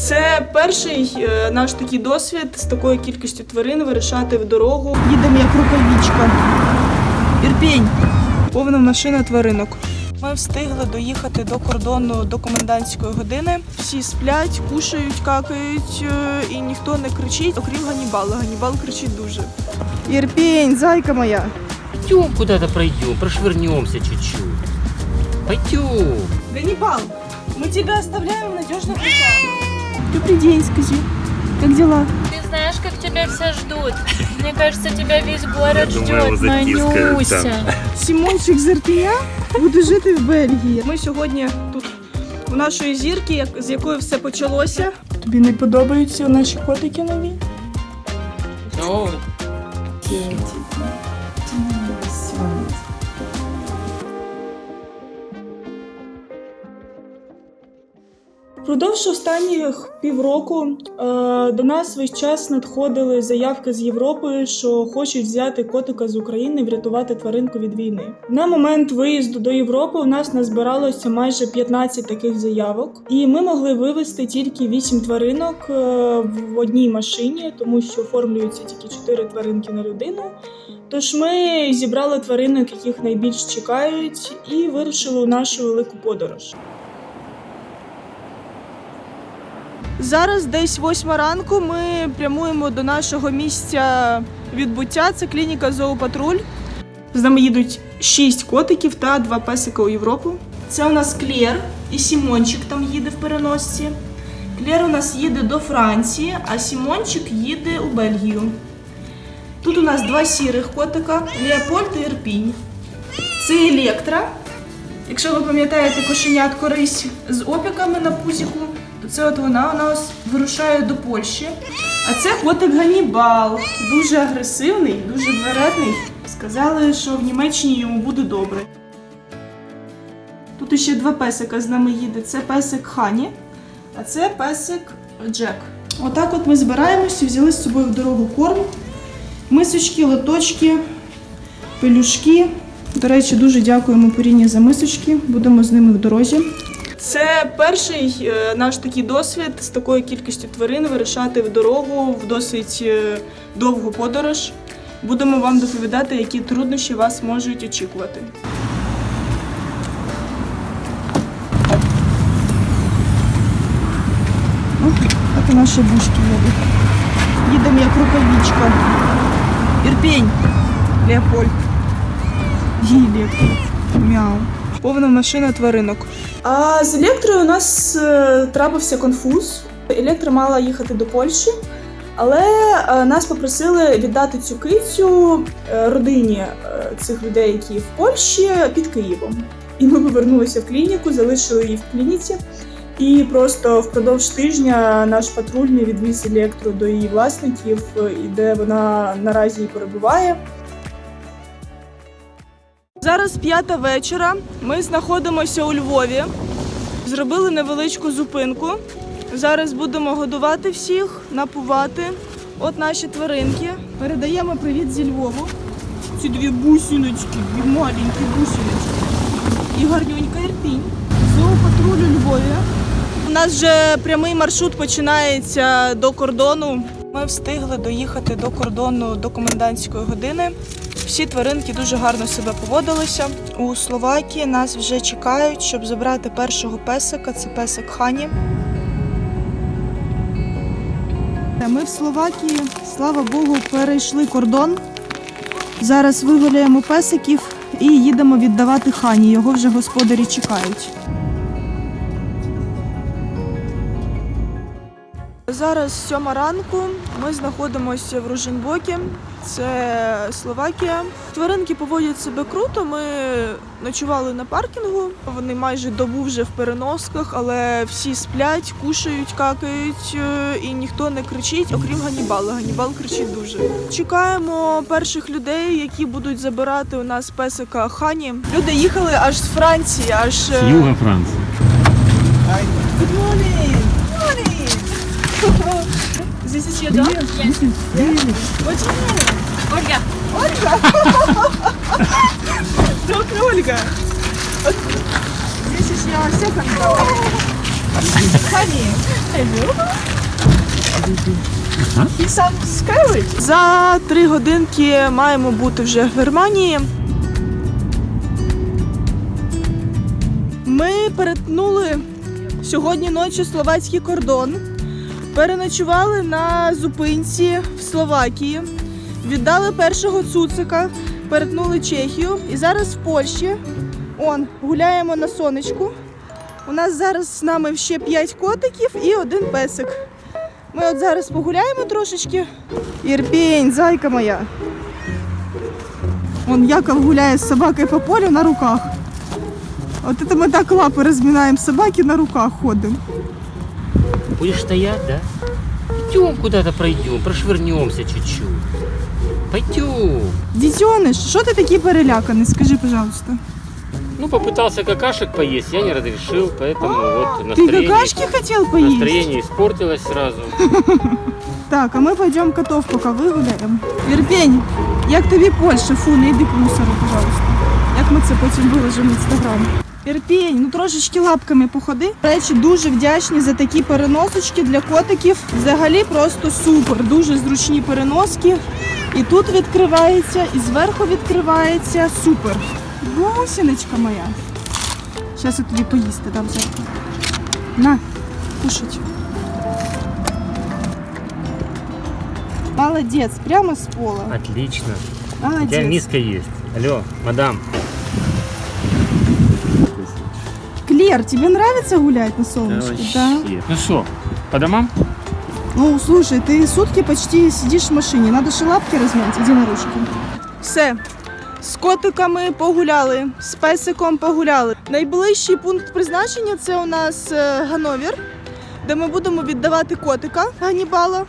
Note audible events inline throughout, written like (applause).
Це перший е, наш такий досвід з такою кількістю тварин вирішати в дорогу. Їдемо як рукавичка. Ірпінь. Повна машина тваринок. Ми встигли доїхати до кордону до комендантської години. Всі сплять, кушають, какають е, і ніхто не кричить, окрім Ганібала. Ганібал кричить дуже. Ірпінь, зайка моя. Пойдем куда-то пройдем, прошвырнемся чуть-чуть. Пойдем. Ганнибал, мы тебя оставляем в надежных руках. Добрый день, скажи. Как дела? Ты знаешь, как тебя все ждут? Мне кажется, тебя весь город Я думаю, ждет, его затискают Манюся. Сімончик з Ірпеня буде жити в Бельгії. Ми сьогодні тут у нашої зірки, як- з якої все почалося. Тобі не подобаються наші котики нові? Ну, Впродовж останніх півроку е, до нас весь час надходили заявки з Європи, що хочуть взяти котика з України, і врятувати тваринку від війни. На момент виїзду до Європи у нас назбиралося майже 15 таких заявок, і ми могли вивезти тільки 8 тваринок е, в одній машині, тому що оформлюються тільки 4 тваринки на людину. Тож ми зібрали тваринок, яких найбільш чекають, і вирушили у нашу велику подорож. Зараз десь восьма ранку. Ми прямуємо до нашого місця відбуття. Це клініка Зоопатруль. З нами їдуть шість котиків та два песика у Європу. Це у нас Клєр і Сімончик там їде в переносці. Клєр у нас їде до Франції, а Сімончик їде у Бельгію. Тут у нас два сірих котика Леопольд і Ірпінь. Це Електра. Якщо ви пам'ятаєте кошенят корись з опіками на пузіку, це от вона у нас вирушає до Польщі. А це котик Ганібал. Дуже агресивний, дуже вередний. Сказали, що в Німеччині йому буде добре. Тут ще два песика з нами їде. Це песик Хані, а це песик Джек. Отак от ми збираємося, взяли з собою в дорогу корм, мисочки, лоточки, пелюшки. До речі, дуже дякуємо Поріні за мисочки. Будемо з ними в дорозі. Це перший е, наш такий досвід з такою кількістю тварин вирішати в дорогу в досить е, довгу подорож. Будемо вам доповідати, які труднощі вас можуть очікувати. І наші бушки їдуть. Їдемо як рукавичка. Ірпінь. Леопольд. Гілі. Мяу. Повна машина тваринок. А з електрою у нас е, трапився конфуз. Електра мала їхати до Польщі, але е, нас попросили віддати цю кицю е, родині цих людей, які в Польщі, під Києвом. І ми повернулися в клініку, залишили її в клініці. І просто впродовж тижня наш патрульний відвіз електру до її власників, і де вона наразі і перебуває. Зараз п'ята вечора. Ми знаходимося у Львові. Зробили невеличку зупинку. Зараз будемо годувати всіх, напувати. От наші тваринки. Передаємо привіт зі Львову. Ці дві бусиночки, дві маленькі бусиночки. І гарнюнька Ірпінь. Зоопатруль у Львові. У нас вже прямий маршрут починається до кордону. Ми встигли доїхати до кордону до комендантської години. Всі тваринки дуже гарно себе поводилися. У Словакії нас вже чекають, щоб забрати першого песика. Це песик Хані. Ми в Словакії, слава Богу, перейшли кордон. Зараз вигуляємо песиків і їдемо віддавати хані. Його вже господарі чекають. Зараз сьома ранку. Ми знаходимося в Руженбокі, це Словакія. Тваринки поводять себе круто. Ми ночували на паркінгу. Вони майже добу вже в переносках, але всі сплять, кушають, какають, е, і ніхто не кричить, окрім Ганібала. Ганібал кричить дуже. Чекаємо перших людей, які будуть забирати у нас песика Хані. Люди їхали аж з Франції, аж е, Юга Франции. Good. Morning. This is your dog? Yes. What's your name? Ольга, Ольга. Доктор Ольга. This is your second dog. І сам скривить. За три годинки маємо бути вже в Германії. Ми перетнули сьогодні ночі словацький кордон. Переночували на зупинці в Словакії, віддали першого цуцика, перетнули Чехію і зараз в Польщі. Он, гуляємо на сонечку. У нас зараз з нами ще 5 котиків і один песик. Ми от зараз погуляємо трошечки. Ірпінь, зайка моя. Он Яков гуляє з собакою по полю на руках. От це ми так лапи розмінаємо собаки на руках ходимо. Будешь стоять, да? Пойдем куда-то пройдем, прошвырнемся чуть-чуть. Пойдем. Дітьониш, що ти такий переляканий? Скажи, пожалуйста. Ну, попытался какашек поесть, я не разрешил, поэтому вот Ти настроение, какашки хотів поїсти? настроение испортилось сразу. (laughs) Так, а ми пойдемо котов поки вигуляємо. Ірпень, як тобі Польща? Фу, не йди к мусору, пожалуйста. Як ми це потім виложимо в інстаграм? Ірпень, ну трошечки лапками походи. До речі, дуже вдячні за такі переносочки для котиків. Взагалі просто супер. Дуже зручні переноски. І тут відкривається, і зверху відкривається. Супер. Гусіночка моя. Зараз я тобі поїсти дам зайку. На, кушать. Молодец, прямо с пола. Отлично. У тебя миска есть. Алло, мадам. Клер, тебе нравится гулять на солнышке? Да. Ну что, по домам? Ну, слушай, ты сутки почти сидишь в машине. Надо ще лапки розмять, іди на ручки. Все. З котиками погуляли, з песиком погуляли. Найближчий пункт призначення це у нас е, Гановір, де ми будемо віддавати котика Ганібала.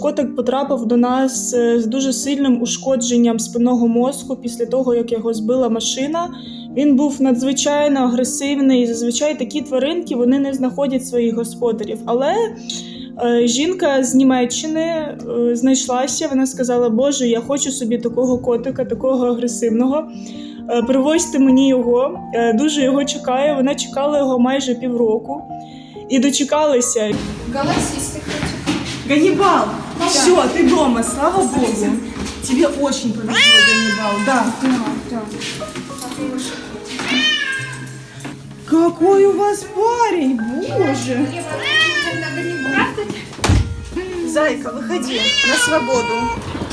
Котик потрапив до нас е, з дуже сильним ушкодженням спинного мозку після того, як його збила машина. Він був надзвичайно агресивний. Зазвичай такі тваринки вони не знаходять своїх господарів. Але е, жінка з Німеччини е, знайшлася. Вона сказала: Боже, я хочу собі такого котика, такого агресивного. Привозьте мені його. Дуже його чекаю. Вона чекала його майже півроку і дочекалися. Голосистый Ганнибал, все, ты дома, слава богу. Тебе очень повезло, Ганнибал, да. Да, да. Какой у вас парень, боже. Зайка, выходи на свободу.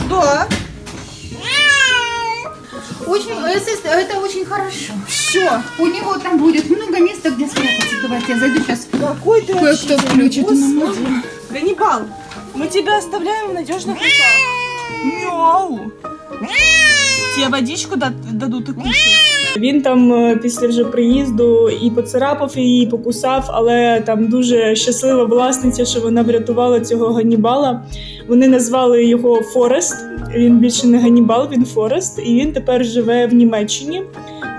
Да, Очень, это, это очень хорошо. все. У него там будет много места, где спрятаться. Давайте я зайду сейчас. Какой ты Кое-кто включит господи. Ганнибал, мы тебя оставляем в надежных руках. Мяу. Тебе водичку дад- дадут и кушать. Він там е, після вже приїзду і поцарапав її, і покусав, але там дуже щаслива власниця, що вона врятувала цього Ганнібала. Вони назвали його Форест. Він більше не Ганнібал, він Форест, і він тепер живе в Німеччині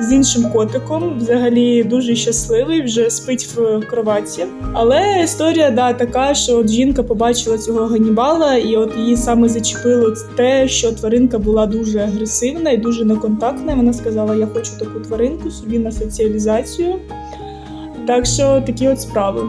з іншим котиком. Взагалі дуже щасливий, вже спить в кроватці. Але історія да така, що от жінка побачила цього Ганнібала, і от її саме зачепило те, що тваринка була дуже агресивна і дуже неконтактна. Вона сказала: Я хочу таку тваринку собі на соціалізацію. Так що такі от справи.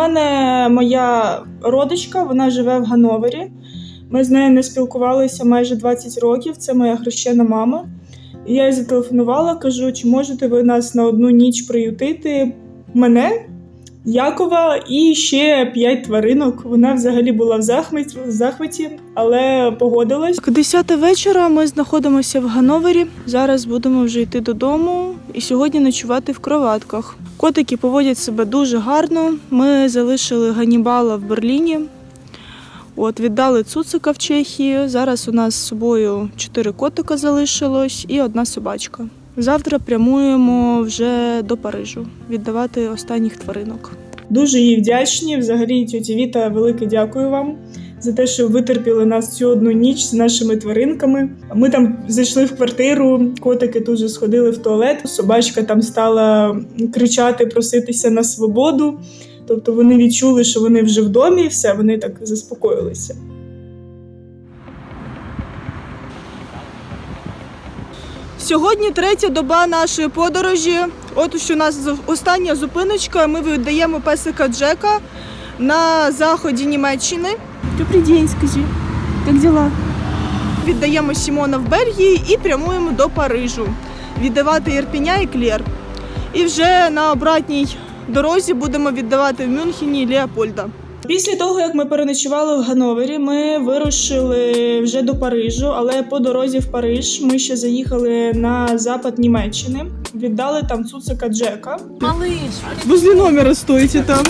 Мене моя родичка, вона живе в Гановері. Ми з нею не спілкувалися майже 20 років. Це моя хрещена мама. Я їй зателефонувала, кажу, чи можете ви нас на одну ніч приютити мене, Якова і ще п'ять тваринок. Вона взагалі була в захваті, але погодилась. 10 вечора ми знаходимося в Гановері. Зараз будемо вже йти додому і сьогодні ночувати в кроватках. Котики поводять себе дуже гарно. Ми залишили Ганнібала в Берліні. От віддали цуцика в Чехії. Зараз у нас з собою чотири котика залишилось і одна собачка. Завтра прямуємо вже до Парижу віддавати останніх тваринок. Дуже їй вдячні. Взагалі, тьоті Віта, велике дякую вам за те, що витерпіли нас цю одну ніч з нашими тваринками. Ми там зайшли в квартиру, котики тут же сходили в туалет. Собачка там стала кричати, проситися на свободу. Тобто вони відчули, що вони вже в домі, і все, вони так заспокоїлися. Сьогодні третя доба нашої подорожі. От що у нас остання зупиночка. Ми віддаємо песика Джека на заході Німеччини. Добрий день, скажи. Як діла? Віддаємо Сімона в Бельгії і прямуємо до Парижу. Віддавати Єрпіня і Клєр. І вже на обратній дорозі будемо віддавати в Мюнхені Леопольда. Після того, як ми переночували в Гановері, ми вирушили вже до Парижу, але по дорозі в Париж ми ще заїхали на запад Німеччини, віддали там цуцика Джека. Малыш, Возле номера стоите там.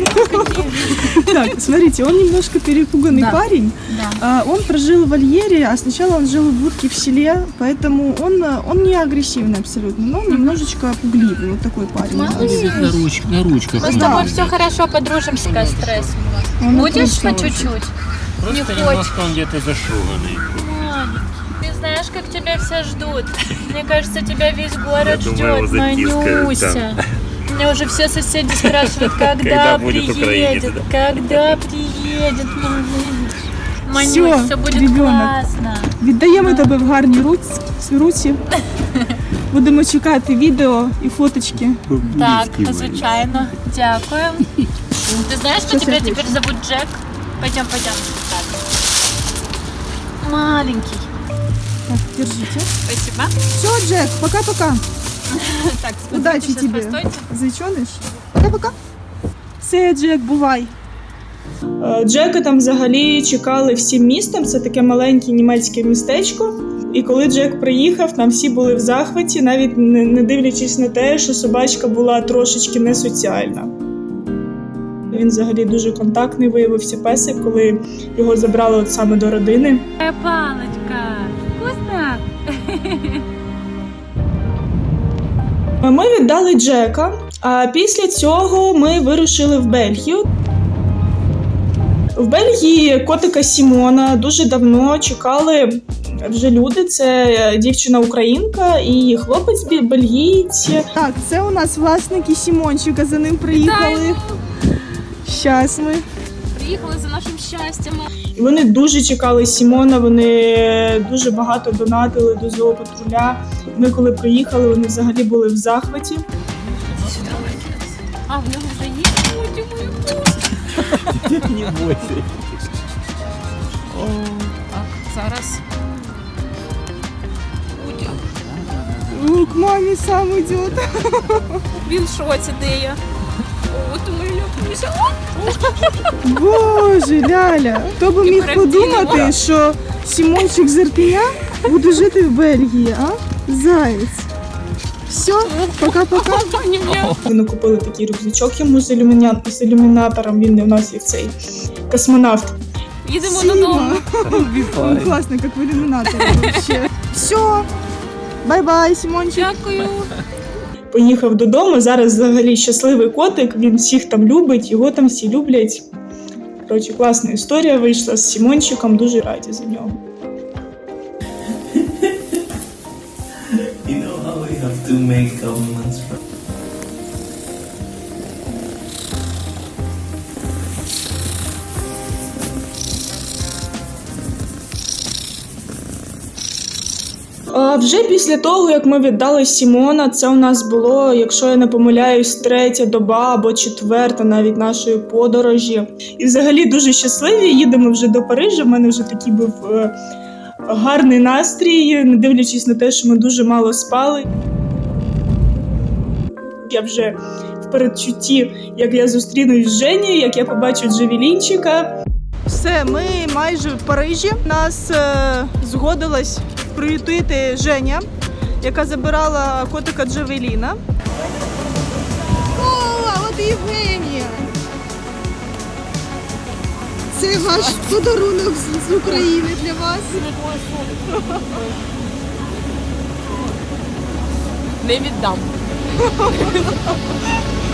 Так, смотрите, он немножко перепуганный Да. парень. Да. А, Он прожил в вольере, а сначала он жил в будке в селе, поэтому он, он не агрессивный абсолютно, но он немножечко пугливый, вот такой парень. Малыш. На, руч, на ручках. Мы с Да. тобой все хорошо подружимся, стресс. Будешь по чуть-чуть? Просто не немножко он где-то зашуганный Маленький. Ты знаешь, как тебя все ждут. Мне кажется, тебя весь город Я думаю, его ждет, затискают Манюся. Меня уже все соседи спрашивают, (laughs) когда Когда будет приедет, Украинец, когда приедет малыш. Манюсь, Всё, все будет ребёнок. классно. Віддаємо тебе в гарні руці, руці. (laughs) Будемо чекати відео і фоточки. Так, звичайно. Дякую. (laughs) Ты знаешь, что Сейчас тебя я теперь зовут Джек? Пойдем, пойдем. Так. Маленький. Так, держите. Спасибо. Все, Джек, пока-пока. (laughs) Так, тебе. постойте. Зайчониш. Пока-пока. Все, Джек, бувай. Джека там взагалі чекали всім містом. Це таке маленьке німецьке містечко. І коли Джек приїхав, там всі були в захваті, навіть не, дивлячись на те, що собачка була трошечки несоціальна. Він взагалі дуже контактний виявився песик, коли його забрали от саме до родини. Палочка. Вкусно? Ми віддали Джека, а після цього ми вирушили в Бельгію. В Бельгії котика Сімона дуже давно чекали вже люди. Це дівчина-українка і хлопець бельгієць. Так, це у нас власники Сімончика, за ним приїхали. Щас ми. Приїхали за нашим щастям. Вони дуже чекали Сімона, вони дуже багато донатили до зоопатруля. Ми коли приїхали, вони взагалі були в захваті. А, в нього вже є? Мою Не бойся. Так, зараз. Ну, к мамі сам йде. Він шоці, де я? Боже, Ляля, хто би міг подумати, що Сімончик з Ірпіня буде жити в Бельгії, а? Заєць. Все, пока-пока. Вони купили такий рюкзачок йому з, ілюміня... з ілюмінатором. Він у нас як цей космонавт. Їдемо Сіма. додому. Он классный, как в иллюминаторе вообще. Все. Бай-бай, Симончик. Дякую. Поїхав додому. Зараз взагалі щасливий котик. Він всіх там любить, його там всі люблять. Коротше, класна історія вийшла з Сімончиком. Дуже раді за нього. (laughs) You know how we have to make Вже після того, як ми віддали Сімона, це у нас було, якщо я не помиляюсь, третя доба або четверта навіть нашої подорожі. І взагалі дуже щасливі. Їдемо вже до Парижа. У мене вже такий був е, гарний настрій, не дивлячись на те, що ми дуже мало спали. Я вже в передчутті, як я зустрінусь з Женєю, як я побачу Джевелінчика. Все, ми майже в Парижі. Нас е, згодилась приютити Женя, яка забирала котика Джавеліна. О, от і Євгенія. Це ваш подарунок з України для вас. Не віддам. (laughs)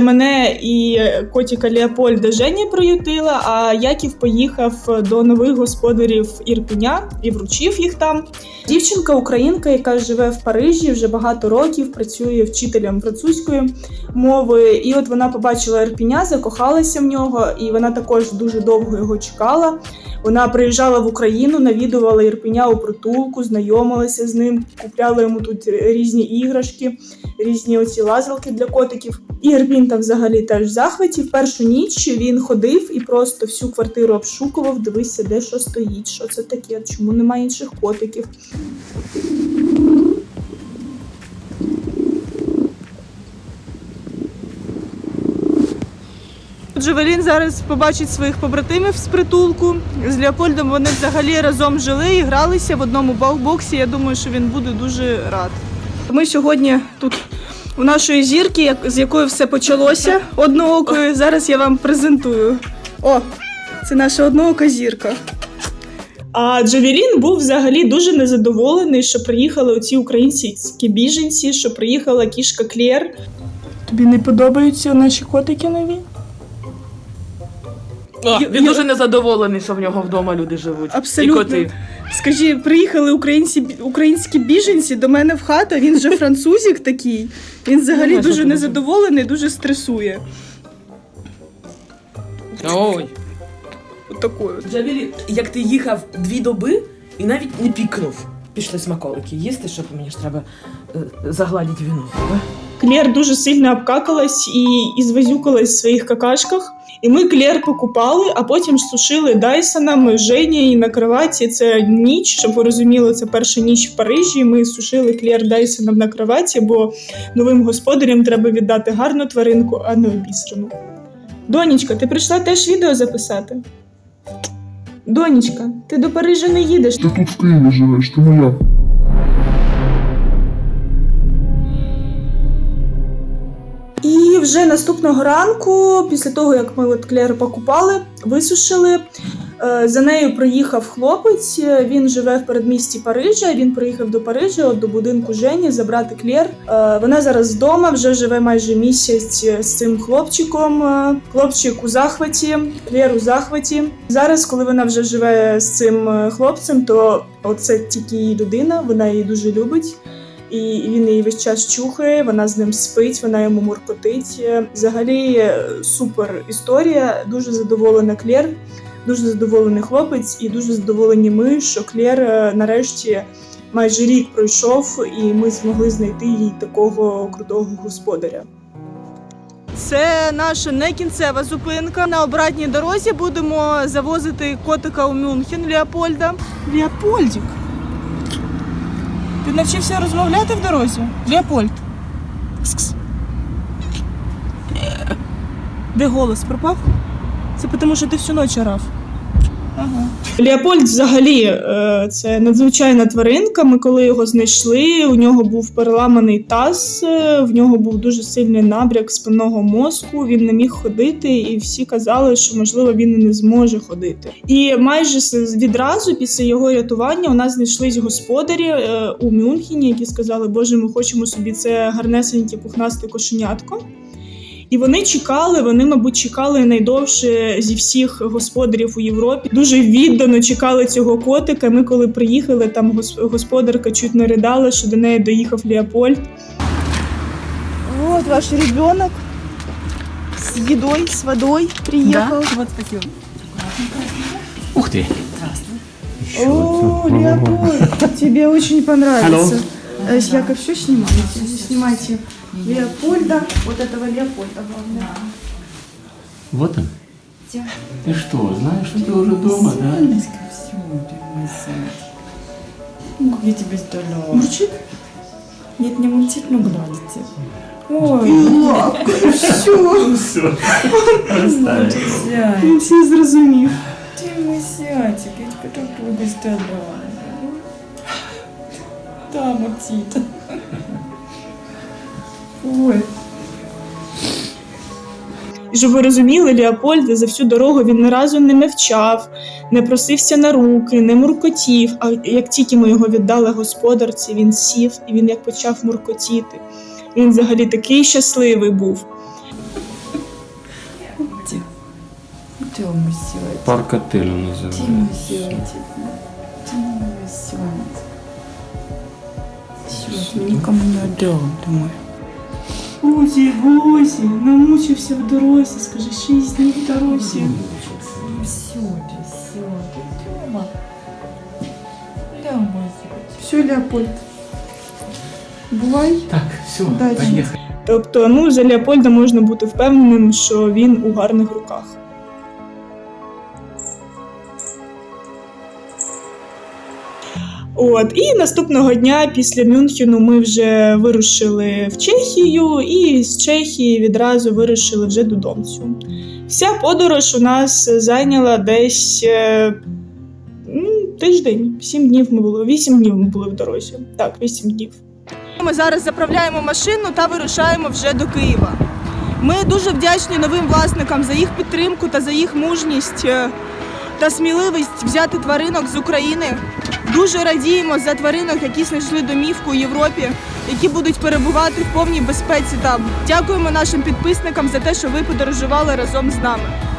Мене і котика Леопольда Женя приютила, а Яків поїхав до нових господарів Ірпеня і вручив їх там. Дівчинка українка, яка живе в Парижі вже багато років, працює вчителем французької мови. І от вона побачила Ірпеня, закохалася в нього, і вона також дуже довго його чекала. Вона приїжджала в Україну, навідувала Ірпеня у притулку, знайомилася з ним, купляла йому тут різні іграшки, різні оці лазалки для котиків. І Ірпінь там взагалі теж в захваті. В першу ніч він ходив і просто всю квартиру обшукував, дивився, де що стоїть, що це таке, чому немає інших котиків. Джевелін зараз побачить своїх побратимів з притулку. З Леопольдом вони взагалі разом жили і гралися в одному боксі. Я думаю, що він буде дуже рад. Ми сьогодні тут у нашої зірки, як- з якої все почалося одноокою. Зараз я вам презентую. О, це наша одноока зірка. А Джавелін був взагалі дуже незадоволений, що приїхали оці українські біженці, що приїхала кішка Клєр. Тобі не подобаються наші котики нові? А, Я- він дуже незадоволений, що в нього вдома люди живуть. Абсолютно. І коти. Скажи, приїхали українці, українські біженці до мене в хату, він же французик такий. Він взагалі Ну, дуже незадоволений, дуже стресує. Ой. Отакою. Джавілі, як ти їхав дві доби і навіть не пікнув. Пішли смаколики їсти, щоб мені ж треба е, загладити віно. да? Клєр дуже сильно обкакалась і, і звазюкалась в своїх какашках. І ми Клєр покупали, а потім сушили Дайсоном Жені на кроваті. Це ніч, щоб ви розуміли, це перша ніч в Парижі. Ми сушили Клєр Дайсоном на кроваті, бо новим господарям треба віддати гарну тваринку, а не обісрану. Донечка, ти прийшла теж відео записати? Донечка, ти до Парижа не їдеш. Ти тут в Києві живеш, ти моя. Вже наступного ранку, після того як ми от Клер покупали, висушили. е, За нею приїхав хлопець. е, Він живе в передмісті Парижа. Він приїхав до Парижа от до будинку Жені забрати Клер. Е, Вона зараз вдома, вже живе майже місяць з цим хлопчиком. Хлопчик у захваті, Клер у захваті. Зараз, коли вона вже живе з цим хлопцем, то оце тільки її людина. Вона її дуже любить і він її весь час чухає, вона з ним спить, вона йому муркотить. Е, Взагалі е, супер історія. Дуже задоволена Клєр, дуже задоволений хлопець, і дуже задоволені ми, що Клєр е, нарешті майже рік пройшов, і ми змогли знайти їй такого крутого господаря. Це наша не кінцева зупинка. На обратній дорозі будемо завозити котика у Мюнхен Леопольда. Леопольдик. Ти навчився розмовляти в дорозі? Леопольд. Кс-кс. Де голос пропав? Це тому, що ти всю ніч орав. Ага. Леопольд взагалі е, це надзвичайна тваринка. Ми коли його знайшли, у нього був переламаний таз, е, в нього був дуже сильний набряк спинного мозку. Він не міг ходити, і всі казали, що можливо він і не зможе ходити. І майже відразу після його рятування у нас знайшлись господарі е, у Мюнхені, які сказали, Боже, ми хочемо собі це гарнесеньке пухнасте кошенятко. І вони чекали, вони, мабуть, чекали найдовше зі всіх господарів у Європі. Дуже віддано чекали цього котика. Ми, коли приїхали, там гос- господарка чуть не ридала, що до неї доїхав Леопольд. Вот ваш ребенок з їдою, з водою приїхав. Вот спасибо. Ух ты. О, Леопольд, тебе очень понравится. Э, Яков, все снимайте? Снимайте Леопольда, вот этого Леопольда главное. Вот он. Ты что, знаешь, что ты уже дома, да? Я тебе здоровая. Мурчик? Нет, не мультик, но гладите. Ой, все, Все. (laughs) Оставим. Зай, він все зрозумів. ты мой зайчик, я тебя так буду здоровая. Да, Максит. Ой. Щоб ви розуміли, Леопольд за всю дорогу він ні разу не мовчав, не просився на руки, не муркотів. А як тільки ми його віддали господарці, він сів і він як почав муркотіти. Він взагалі такий щасливий був. Тему сьогодні. Парк отель он Тему не отдам домой. Гусі, гусі, намучився в дорозі, скажи, шість днів в дорозі. Сьогодні, сьогодні. Тема. Тьома. сьогодні. Все, Леопольд. Бувай. Так, все, Удачі. поїхали. Тобто, ну, за Леопольда можна бути впевненим, що він у гарних руках. От, і наступного дня після Мюнхену ми вже вирушили в Чехію, і з Чехії відразу вирушили вже додому. Вся подорож у нас зайняла десь е, тиждень, сім днів ми були, вісім днів ми були в дорозі. Так, вісім днів. Ми зараз заправляємо машину та вирушаємо вже до Києва. Ми дуже вдячні новим власникам за їх підтримку та за їх мужність е, та сміливість взяти тваринок з України. Дуже радіємо за тваринок, які знайшли домівку у Європі, які будуть перебувати в повній безпеці там. Дякуємо нашим підписникам за те, що ви подорожували разом з нами.